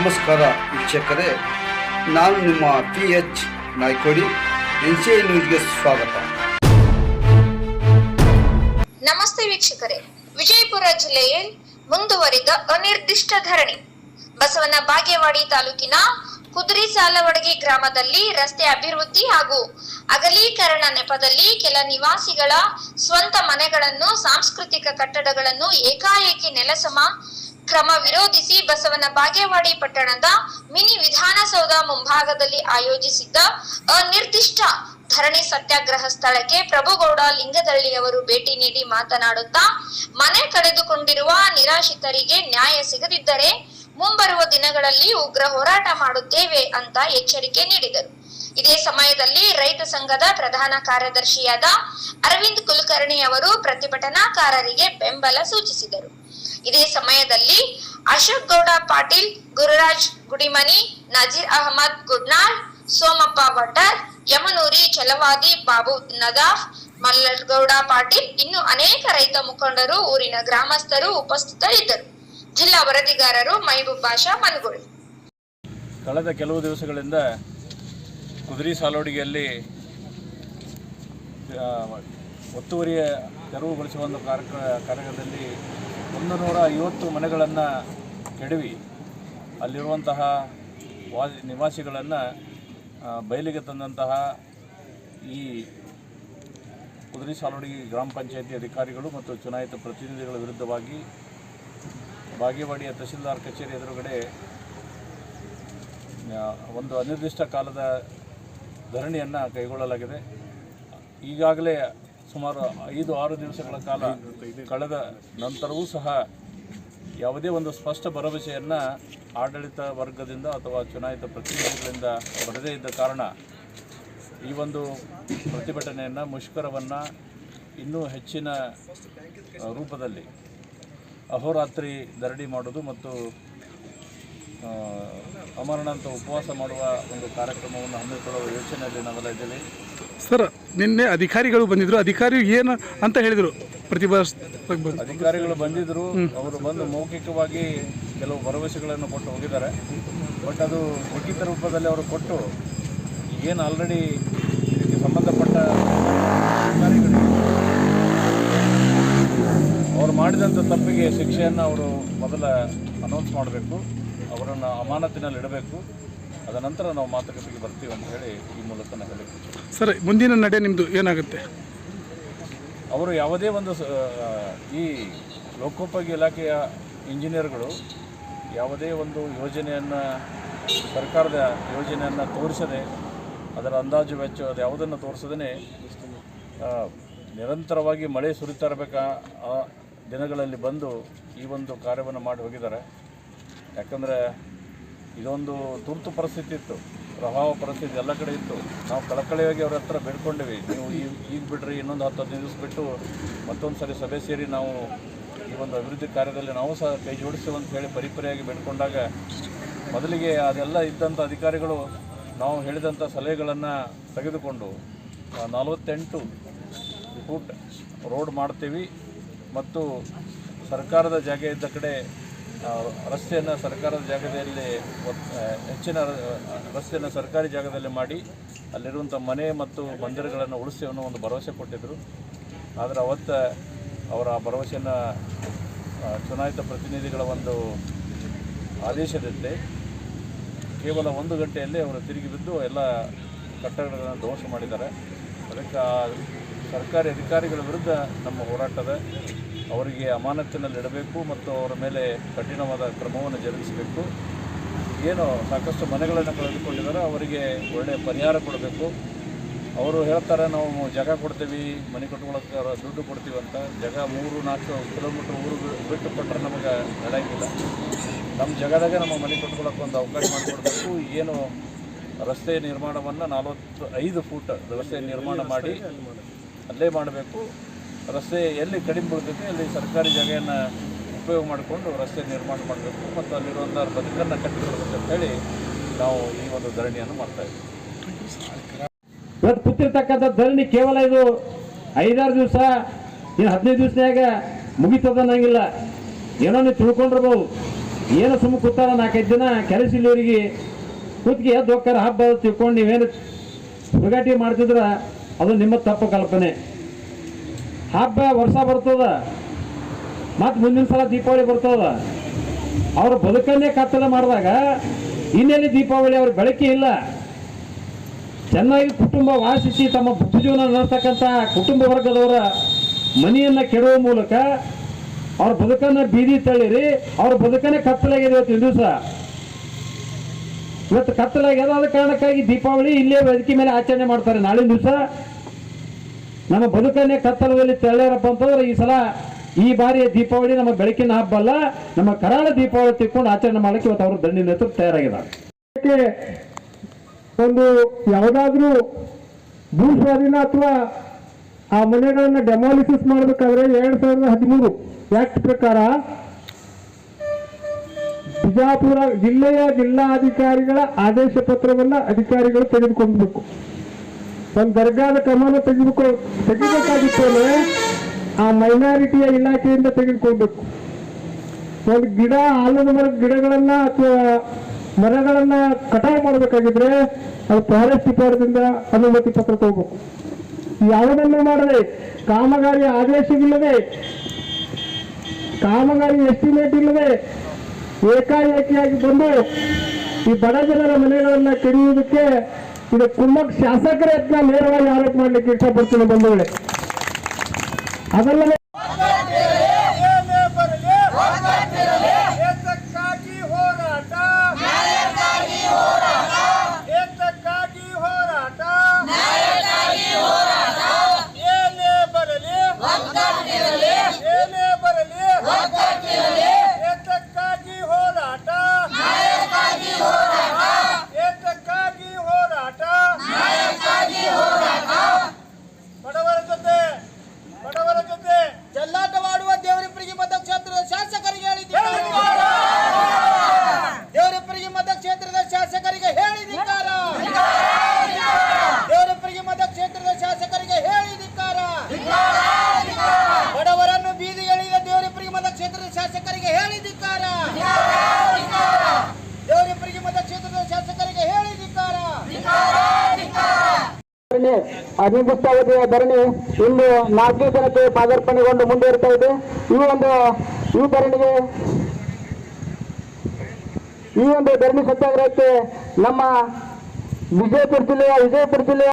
ನಮಸ್ಕಾರ ವೀಕ್ಷಕರೇ, ನಾನು ನಿಮ್ಮ P H Naykodi, N C I ನ್ಯೂಸ್ಗೆ ಸ್ವಾಗತ. ನಮಸ್ತೆ ವೀಕ್ಷಕರೇ, ವಿಜಯಪುರ ಜಿಲ್ಲೆಯಲ್ಲಿ ಮುಂದುವರಿದ ಅನಿರ್ದಿಷ್ಟ ಧರಣಿ. ಬಸವನ ಬಾಗೇವಾಡಿ ತಾಲೂಕಿನ ಕುದುರಿ ಸಾಲವಡಗಿ ಗ್ರಾಮದಲ್ಲಿ ರಸ್ತೆ ಅಭಿವೃದ್ಧಿ ಹಾಗೂ ಅಗಲೀಕರಣ ನೆಪದಲ್ಲಿ ಕೆಲ ನಿವಾಸಿಗಳ ಸ್ವಂತ ಮನೆಗಳನ್ನು, ಸಾಂಸ್ಕೃತಿಕ ಕಟ್ಟಡಗಳನ್ನು ಏಕಾಏಕಿ ನೆಲಸಮ ಕ್ರಮ ವಿರೋಧಿಸಿ ಬಸವನ ಬಾಗೇವಾಡಿ ಪಟ್ಟಣದ ಮಿನಿ ವಿಧಾನಸೌಧ ಮುಂಭಾಗದಲ್ಲಿ ಆಯೋಜಿಸಿದ್ದ ಅನಿರ್ದಿಷ್ಟ ಧರಣಿ ಸತ್ಯಾಗ್ರಹ ಸ್ಥಳಕ್ಕೆ ಪ್ರಭುಗೌಡ ಲಿಂಗದಳ್ಳಿ ಅವರು ಭೇಟಿ ನೀಡಿ ಮಾತನಾಡುತ್ತಾ, ಮನೆ ಕಳೆದುಕೊಂಡಿರುವ ನಿರಾಶ್ರಿತರಿಗೆ ನ್ಯಾಯ ಸಿಗದಿದ್ದರೆ ಮುಂಬರುವ ದಿನಗಳಲ್ಲಿ ಉಗ್ರ ಹೋರಾಟ ಮಾಡುತ್ತೇವೆ ಅಂತ ಎಚ್ಚರಿಕೆ ನೀಡಿದರು. ಇದೇ ಸಮಯದಲ್ಲಿ ರೈತ ಸಂಘದ ಪ್ರಧಾನ ಕಾರ್ಯದರ್ಶಿಯಾದ ಅರವಿಂದ್ ಕುಲಕರ್ಣಿ ಅವರು ಪ್ರತಿಭಟನಾಕಾರರಿಗೆ ಬೆಂಬಲ ಸೂಚಿಸಿದರು. ಇದೇ ಸಮಯದಲ್ಲಿ ಅಶೋಕ್ ಗೌಡ, ಪಾಟೀಲ್, ಗುರುರಾಜ್ ಗುಡಿಮನಿ, ನಜೀರ್ ಅಹಮದ್ ಗುಡ್ನಾಳ್, ಸೋಮಪ್ಪ ಭಟ್ಟರ್, ಯಮನೂರಿ ಛಲವಾದಿ ಬಾಬು ನದಾಫ್, ಮಲ್ಲಗೌಡ ಪಾಟೀಲ್ ಇನ್ನು ಅನೇಕ ರೈತ ಮುಖಂಡರು, ಊರಿನ ಗ್ರಾಮಸ್ಥರು ಉಪಸ್ಥಿತರಿದ್ದರು. ಜಿಲ್ಲಾ ವರದಿಗಾರರು ಮೈಬೂಬ್ ಬಾಷಾ, ಮನಗುಳಿ. ಕಳೆದ ಕೆಲವು ದಿವಸಗಳಿಂದ ಕುದುರೆ ಸಾಲೋಡಿಗೆಯಲ್ಲಿ ಒತ್ತುವರಿಯ ತೆರವುಗೊಳಿಸುವ ಒಂದು ಕಾರ್ಯಕ್ರ ಕಾರ್ಯದಲ್ಲಿ ಒಂದು ನೂರ ಐವತ್ತು ಮನೆಗಳನ್ನು ಕೆಡವಿ. ಅಲ್ಲಿರುವಂತಹ ವಾ ನಿವಾಸಿಗಳನ್ನು ಬಯಲಿಗೆ ತಂದಂತಹ ಈ ಕುದುರೆ ಸಾಲುಡಿ ಗ್ರಾಮ ಪಂಚಾಯತಿ ಅಧಿಕಾರಿಗಳು ಮತ್ತು ಚುನಾಯಿತ ಪ್ರತಿನಿಧಿಗಳ ವಿರುದ್ಧವಾಗಿ ಬಾಗೇವಾಡಿಯ ತಹಸೀಲ್ದಾರ್ ಕಚೇರಿ ಎದುರುಗಡೆ ಒಂದು ಅನಿರ್ದಿಷ್ಟ ಕಾಲದ ಧರಣಿಯನ್ನು ಕೈಗೊಳ್ಳಲಾಗಿದೆ. ಈಗಾಗಲೇ ಸುಮಾರು ಐದು, ಆರು ದಿವಸಗಳ ಕಾಲ ಕಳೆದ ನಂತರವೂ ಸಹ ಯಾವುದೇ ಒಂದು ಸ್ಪಷ್ಟ ಭರವಸೆಯನ್ನು ಆಡಳಿತ ವರ್ಗದಿಂದ ಅಥವಾ ಚುನಾಯಿತ ಪ್ರತಿನಿಧಿಗಳಿಂದ ಬರದೇ ಇದ್ದ ಕಾರಣ ಈ ಒಂದು ಪ್ರತಿಭಟನೆಯನ್ನು, ಮುಷ್ಕರವನ್ನು ಇನ್ನೂ ಹೆಚ್ಚಿನ ರೂಪದಲ್ಲಿ ಅಹೋರಾತ್ರಿ ದರಡಿ ಮಾಡೋದು ಮತ್ತು ಅಮರಣಾಂತ ಉಪವಾಸ ಮಾಡುವ ಒಂದು ಕಾರ್ಯಕ್ರಮವನ್ನು ಹಮ್ಮಿಕೊಳ್ಳುವ ಯೋಚನೆಯಲ್ಲಿ ನಾವೆಲ್ಲ ಇದ್ದೇವೆ. ಸರ್ ನಿನ್ನೆ ಅಧಿಕಾರಿಗಳು ಬಂದಿದ್ರು. ಅಧಿಕಾರಿ ಏನು ಅಂತ ಹೇಳಿದರು. ಪ್ರತಿಭಾ ಅಧಿಕಾರಿಗಳು ಬಂದಿದ್ದರು ಅವರು ಬಂದು ಮೌಖಿಕವಾಗಿ ಕೆಲವು ಭರವಸೆಗಳನ್ನು ಕೊಟ್ಟು ಹೋಗಿದ್ದಾರೆ. ಬಟ್ ಅದು ಲಿಖಿತ ರೂಪದಲ್ಲಿ ಅವರು ಕೊಟ್ಟು ಏನು ಆಲ್ರೆಡಿ ಇದಕ್ಕೆ ಸಂಬಂಧಪಟ್ಟ ಅಧಿಕಾರಿಗಳು ಅವರು ಮಾಡಿದಂಥ ತಪ್ಪಿಗೆ ಶಿಕ್ಷೆಯನ್ನು ಅವರು ಮೊದಲ ಅನೌನ್ಸ್ ಮಾಡಬೇಕು. ಅವರನ್ನು ಅಮಾನತಿನಲ್ಲಿ ಇಡಬೇಕು ಅದ ನಂತರ ನಾವು ಮಾತುಕತೆಗೆ ಬರ್ತೀವಿ ಅಂತ ಹೇಳಿ ಈ ಮೂಲಕ ನಾನು ಇಚ್ಛೆ ಸರ್ ಮುಂದಿನ ನಡೆ ನಿಮ್ಮದು ಏನಾಗುತ್ತೆ? ಅವರು ಯಾವುದೇ ಒಂದು ಈ ಲೋಕೋಪಯೋಗಿ ಇಲಾಖೆಯ ಇಂಜಿನಿಯರ್ಗಳು ಯಾವುದೇ ಒಂದು ಯೋಜನೆಯನ್ನು ಸರ್ಕಾರದ ಯೋಜನೆಯನ್ನು ತೋರಿಸದೆ ಅದರ ಅಂದಾಜು ವೆಚ್ಚ ಅದು ಯಾವುದನ್ನು ತೋರಿಸದೇ ನಿರಂತರವಾಗಿ ಮಳೆ ಸುರಿತಾ ಇರಬೇಕಾ ಆ ದಿನಗಳಲ್ಲಿ ಬಂದು ಈ ಒಂದು ಕಾರ್ಯವನ್ನು ಮಾಡಿ ಹೋಗಿದ್ದಾರೆ. ಯಾಕಂದರೆ ಇದೊಂದು ತುರ್ತು ಪರಿಸ್ಥಿತಿ ಇತ್ತು. ಪ್ರಭಾವ ಪರಿಸ್ಥಿತಿ ಎಲ್ಲ ಕಡೆ ಇತ್ತು. ನಾವು ಕಳಕಳಿಯಾಗಿ ಅವ್ರ ಹತ್ರ ಬೇಡ್ಕೊಂಡಿವಿ. ನೀವು ಈಗ ಈಗ ಬಿಡ್ರಿ, ಇನ್ನೊಂದು ಹತ್ತು ಹದಿನೈದು ದಿವಸ ಬಿಟ್ಟು ಮತ್ತೊಂದು ಸರಿ ಸಭೆ ಸೇರಿ ನಾವು ಈ ಒಂದು ಅಭಿವೃದ್ಧಿ ಕಾರ್ಯದಲ್ಲಿ ನಾವು ಸಹ ಕೈ ಜೋಡಿಸ್ತೇವೆ ಅಂತ ಹೇಳಿ ಪರಿಪರಿಯಾಗಿ ಬೇಡ್ಕೊಂಡಾಗ ಮೊದಲಿಗೆ ಅದೆಲ್ಲ ಇದ್ದಂಥ ಅಧಿಕಾರಿಗಳು ನಾವು ಹೇಳಿದಂಥ ಸಲಹೆಗಳನ್ನು ತೆಗೆದುಕೊಂಡು ನಲವತ್ತೆಂಟು ಫೂಟ್ ರೋಡ್ ಮಾಡ್ತೀವಿ ಮತ್ತು ಸರ್ಕಾರದ ಜಾಗ ಇದ್ದ ಕಡೆ ರಸ್ತೆಯನ್ನು ಸರ್ಕಾರದ ಜಾಗದಲ್ಲಿ ಹೆಚ್ಚಿನ ರಸ್ತೆಯನ್ನು ಸರ್ಕಾರಿ ಜಾಗದಲ್ಲಿ ಮಾಡಿ ಅಲ್ಲಿರುವಂಥ ಮನೆ ಮತ್ತು ಮಂದಿರಗಳನ್ನು ಉಳಿಸಿ ಅನ್ನೋ ಒಂದು ಭರವಸೆ ಕೊಟ್ಟಿದ್ದರು ಆದರೆ ಅವತ್ತು ಅವರ ಭರವಸೆಯನ್ನು ಚುನಾಯಿತ ಪ್ರತಿನಿಧಿಗಳ ಒಂದು ಆದೇಶದಂತೆ ಕೇವಲ ಒಂದು ಗಂಟೆಯಲ್ಲಿ ಅವರು ತಿರುಗಿ ಬಿದ್ದು ಎಲ್ಲ ಕಟ್ಟಡಗಳನ್ನು ಧ್ವಂಸ ಮಾಡಿದ್ದಾರೆ. ಅದಕ್ಕೆ ಸರ್ಕಾರಿ ಅಧಿಕಾರಿಗಳ ವಿರುದ್ಧ ನಮ್ಮ ಹೋರಾಟದ ಅವರಿಗೆ ಅಮಾನತಿನಲ್ಲಿಡಬೇಕು ಮತ್ತು ಅವರ ಮೇಲೆ ಕಠಿಣವಾದ ಕ್ರಮವನ್ನು ಜರುಗಿಸಬೇಕು. ಏನು ಸಾಕಷ್ಟು ಮನೆಗಳನ್ನು ಕಳೆದುಕೊಂಡಿದ್ದಾರೆ, ಅವರಿಗೆ ಒಳ್ಳೆಯ ಪರಿಹಾರ ಕೊಡಬೇಕು. ಅವರು ಹೇಳ್ತಾರೆ, ನಾವು ಜಾಗ ಕೊಡ್ತೀವಿ, ಮನೆ ಕಟ್ಕೊಳ್ಳೋಕೆ ದುಡ್ಡು ಕೊಡ್ತೀವಿ ಅಂತ. ಜಾಗ ಮೂರು ನಾಲ್ಕು ಕಿಲೋಮೀಟ್ರ್ ಊರು ಬಿಟ್ಟು ಕೊಟ್ಟರೆ ನಮಗೆ ನಡೆಯಂಗಿಲ್ಲ ನಮ್ಮ ಜಾಗದಾಗ ನಮ್ಮ ಮನೆ ಕಟ್ಕೊಳ್ಳೋಕೆ ಒಂದು ಅವಕಾಶ ಮಾಡಿಕೊಡ್ಬೇಕು. ಏನು ರಸ್ತೆ ನಿರ್ಮಾಣವನ್ನು ನಲವತ್ತು ಐದು ಫೂಟ್ ರಸ್ತೆ ನಿರ್ಮಾಣ ಮಾಡಿ ಅಲ್ಲೇ ಮಾಡಬೇಕು. ರಸ್ತೆ ಎಲ್ಲಿ ಕಡಿಮೆ ಬೀಳ್ತೈತಿ, ಅಲ್ಲಿ ಸರ್ಕಾರಿ ಜಾಗೆಯನ್ನು ಉಪಯೋಗ ಮಾಡಿಕೊಂಡು ರಸ್ತೆ ನಿರ್ಮಾಣ ಮಾಡಬೇಕು ಮತ್ತು ಅಲ್ಲಿರುವಂಥ ಬದುಕನ್ನು ಹೇಳಿ ನಾವು ಈ ಒಂದು ಧರಣಿಯನ್ನು ಮಾಡ್ತಾ ಇದ್ದೀವಿ. ಇವತ್ತು ಧರಣಿ ಕೇವಲ ಇದು ಐದಾರು ದಿವಸ, ಇನ್ನು ಹದಿನೈದು ದಿವಸದಾಗ ಮುಗಿತದ ಏನೋ ನೀವು ತಿಳ್ಕೊಂಡಿರ್ಬೋದು. ಏನು ಸುಮ್ಮ ಕೂತಾರ ನಾಲ್ಕೈದು ದಿನ ಕೆಲಸ ಇಲ್ಲಿವರಿಗೆ ಕೂತ್ಗೆ ಎದ್ದು ಹೋಗ್ತಾರೆ, ಹಬ್ಬ ತಿಳ್ಕೊಂಡು ನೀವೇನು ಹುಡುಗಾಟಿ ಮಾಡ್ತಿದ್ರೆ, ಅದು ನಿಮ್ಮ ತಪ್ಪು ಕಲ್ಪನೆ. ಹಬ್ಬ, ವರ್ಷ ಬರ್ತದ. ಮತ್ತು ಮುಂದಿನ ಸಲ ದೀಪಾವಳಿ ಬರ್ತದ. ಅವ್ರ ಬದುಕನ್ನೇ ಕತ್ತಲ ಮಾಡಿದಾಗ ಇನ್ನೆಲ್ಲಿ ದೀಪಾವಳಿ, ಅವ್ರ ಬೆಳಕಿ ಇಲ್ಲ. ಚೆನ್ನಾಗಿ ಕುಟುಂಬ ವಾಸಿಸಿ ತಮ್ಮ ಬುದ್ಧಿ ಜೀವನ ನಡೆಸ್ತಕ್ಕಂಥ ಕುಟುಂಬ ವರ್ಗದವರ ಮನೆಯನ್ನು ಕೆಡುವ ಮೂಲಕ ಅವ್ರ ಬದುಕನ್ನ ಬೀದಿ ತಳ್ಳಿರಿ, ಅವ್ರ ಬದುಕನ್ನೇ ಕತ್ತಲಾಗಿದೆ ಇವತ್ತು ದಿವಸ. ಇವತ್ತು ಕತ್ತಲಾಗ್ಯದ, ಆದ ಕಾರಣಕ್ಕಾಗಿ ದೀಪಾವಳಿ ಇಲ್ಲೇ ವೇದಿಕೆ ಮೇಲೆ ಆಚರಣೆ ಮಾಡ್ತಾರೆ. ನಾಳಿನ ದಿವಸ ನಮ್ಮ ಬದುಕನ್ನೇ ಕತ್ತಲದಲ್ಲಿ ತಳ್ಳ್ಯಾರಪ್ಪ ಅಂತಂದ್ರೆ ಈ ಸಲ ಈ ಬಾರಿಯ ದೀಪಾವಳಿ ನಮ್ಮ ಬೆಳಕಿನ ಹಬ್ಬ ಅಲ್ಲ, ನಮ್ಮ ಕರಾಳ ದೀಪಾವಳಿ ತಿಕ್ಕೊಂಡು ಆಚರಣೆ ಮಾಡಕ್ಕೆ ಇವತ್ತು ಅವರು ದಂಡಿ ನೇತೃತ್ವ ತಯಾರಾಗಿದ್ದಾರೆ. ಒಂದು ಯಾವುದಾದ್ರೂ ಭೂ ಸ್ವಾಧೀನ ಅಥವಾ ಆ ಮನೆಗಳನ್ನ ಡೆಮಾಲಿಸಿಸ್ ಮಾಡಬೇಕಾದ್ರೆ ಎರಡ್ ಸಾವಿರದ ಹದಿಮೂರು ಆಕ್ಟ್ ಪ್ರಕಾರ ಬಿಜಾಪುರ ಜಿಲ್ಲೆಯ ಜಿಲ್ಲಾಧಿಕಾರಿಗಳ ಆದೇಶ ಪತ್ರವನ್ನ ಅಧಿಕಾರಿಗಳು ತೆಗೆದುಕೊಳ್ಬೇಕು. ಒಂದು ದರ್ಗಾದ ಕ್ರಮನ ತೆಗೆದುಕೊ ತೆಗಿಬೇಕಾಗಿತ್ತು ಅಂದ್ರೆ ಆ ಮೈನಾರಿಟಿಯ ಇಲಾಖೆಯಿಂದ ತೆಗೆದುಕೊಳ್ಬೇಕು. ಒಂದು ಗಿಡ, ಆಲದ ಮರದ ಗಿಡಗಳನ್ನ ಅಥವಾ ಮರಗಳನ್ನ ಕಟಾವು ಮಾಡಬೇಕಾಗಿದ್ರೆ ಅದು ಫಾರೆಸ್ಟ್ ಡಿಪಾರ್ಟ್ಮೆಂಟ್ ಅನುಮತಿ ಪತ್ರ ತಗೋಬೇಕು. ಯಾವುದನ್ನು ಮಾಡದೆ, ಕಾಮಗಾರಿ ಆದೇಶವಿಲ್ಲದೆ, ಕಾಮಗಾರಿ ಎಸ್ಟಿಮೇಟ್ ಇಲ್ಲದೆ ಏಕಾಏಕಿಯಾಗಿ ಬಂದು ಈ ಬಡ ಜನರ ಮನೆಗಳನ್ನ ಕೆಡಿಯುವುದಕ್ಕೆ ಇದು ಕುಮ್ಮಕ್ ಶಾಸಕರ ಯತ್ನ ನೇರವಾಗಿ ಆರೋಪ ಮಾಡಲಿಕ್ಕೆ ಇಷ್ಟಪಡ್ತೀನಿ ಬಂಧುಗಳೇ. ಅದಲ್ಲದೆ ಧರಣಿ ಅನಿರ್ದಿಷ್ಟಾವಧಿಯ ಧರಣಿ ಇಂದು ನಾಲ್ಕು ದಿನಕ್ಕೆ ಪಾದಾರ್ಪಣೆಗೊಂಡು ಮುಂದುವರಿತಾ ಇದೆ. ಈ ಒಂದು, ಈ ಧರಣಿಗೆ, ಈ ಒಂದು ಧರಣಿ ಸತ್ಯಾಗ್ರಹಕ್ಕೆ ನಮ್ಮ ವಿಜಯಪುರ ಜಿಲ್ಲೆಯ ವಿಜಯಪುರ ಜಿಲ್ಲೆಯ